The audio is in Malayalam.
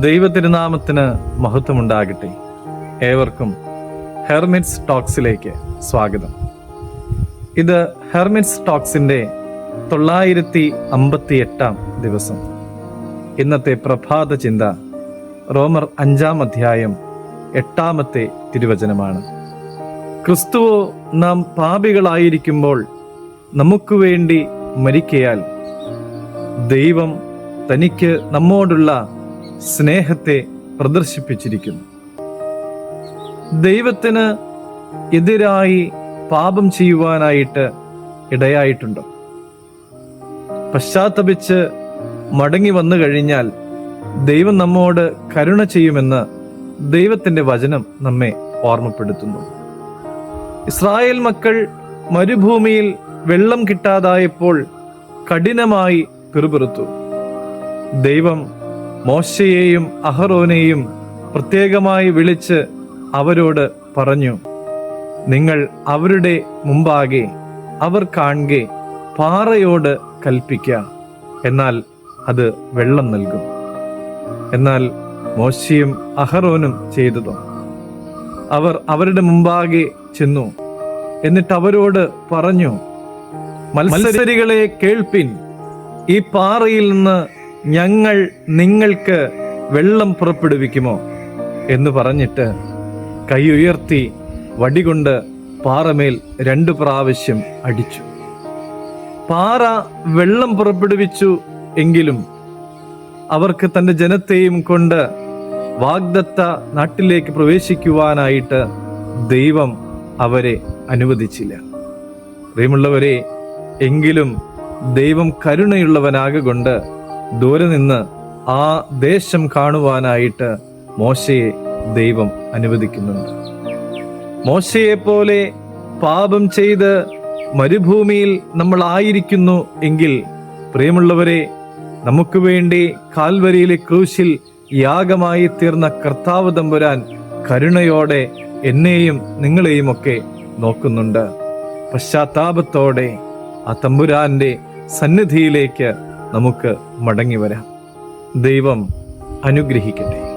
ദൈവ തിരുനാമത്തിന് മഹത്വമുണ്ടാകട്ടെ. ഏവർക്കും ഹെർമിറ്റ്സ് ടോക്സിലേക്ക് സ്വാഗതം. ഇത് ഹെർമിറ്റ്സ് ടോക്സിന്റെ തൊള്ളായിരത്തി അമ്പത്തി എട്ടാം ദിവസം. ഇന്നത്തെ പ്രഭാത ചിന്ത റോമർ അഞ്ചാം അധ്യായം എട്ടാമത്തെ തിരുവചനമാണ്. ക്രിസ്തുവോ നാം പാപികളായിരിക്കുമ്പോൾ നമുക്ക് വേണ്ടി മരിക്കയാൽ ദൈവം തനിക്ക് നമ്മോടുള്ള സ്നേഹത്തെ പ്രദർശിപ്പിച്ചിരിക്കുന്നു. ദൈവത്തിന് എതിരായി പാപം ചെയ്യുവാനായിട്ട് ഇടയായിട്ടുണ്ടോ. പശ്ചാത്തപിച്ച് മടങ്ങി വന്നു കഴിഞ്ഞാൽ ദൈവം നമ്മോട് കരുണ ചെയ്യുമെന്ന് ദൈവത്തിന്റെ വചനം നമ്മെ ഓർമ്മപ്പെടുത്തുന്നു. ഇസ്രായേൽ മക്കൾ മരുഭൂമിയിൽ വെള്ളം കിട്ടാതായപ്പോൾ കഠിനമായി പിറുപിറുത്തു. ദൈവം മോശയെയും അഹറോനെയും പ്രത്യേകമായി വിളിച്ച് അവരോട് പറഞ്ഞു നിങ്ങൾ അവരുടെ മുമ്പാകെ അവർ കാണുകെ പാറയോട് കൽപ്പിക്ക എന്നാൽ അത് വെള്ളം നൽകും. എന്നാൽ മോശയും അഹറോനും ചെയ്തതോ? അവർ അവരുടെ മുമ്പാകെ ചെന്നു എന്നിട്ട് അവരോട് പറഞ്ഞു മത്സരികളെ കേൾപ്പിൻ ഈ പാറയിൽ നിന്ന് ഞങ്ങൾ നിങ്ങൾക്ക് വെള്ളം പുറപ്പെടുവിക്കുമോ എന്ന് പറഞ്ഞിട്ട് കൈ ഉയർത്തി വടികൊണ്ട് പാറമേൽ രണ്ട് പ്രാവശ്യം അടിച്ചു. പാറ വെള്ളം പുറപ്പെടുവിച്ചു എങ്കിലും അവർക്ക് തന്റെ ജനത്തെയും കൊണ്ട് വാഗ്ദത്ത നാട്ടിലേക്ക് പ്രവേശിക്കുവാനായിട്ട് ദൈവം അവരെ അനുവദിച്ചില്ല. പ്രിയമുള്ളവരെ എങ്കിലും ദൈവം കരുണയുള്ളവനാകൊണ്ട് ദൂരെ നിന്ന് ആ ദേശം കാണുവാനായിട്ട് മോശയെ ദൈവം അനുവദിക്കുന്നുണ്ട്. മോശയെ പോലെ പാപം ചെയ്ത് മരുഭൂമിയിൽ നമ്മൾ ആയിരിക്കുന്നു എങ്കിൽ പ്രിയമുള്ളവരെ നമുക്ക് വേണ്ടി കാൽവരിയിലെ ക്രൂശിൽ യാഗമായി തീർന്ന കർത്താവ് തമ്പുരാൻ കരുണയോടെ എന്നെയും നിങ്ങളെയും ഒക്കെ നോക്കുന്നുണ്ട്. പശ്ചാത്താപത്തോടെ ആ തമ്പുരാന്റെ സന്നിധിയിലേക്ക് നമുക്ക് മടങ്ങി വരാം. ദൈവം അനുഗ്രഹിക്കട്ടെ.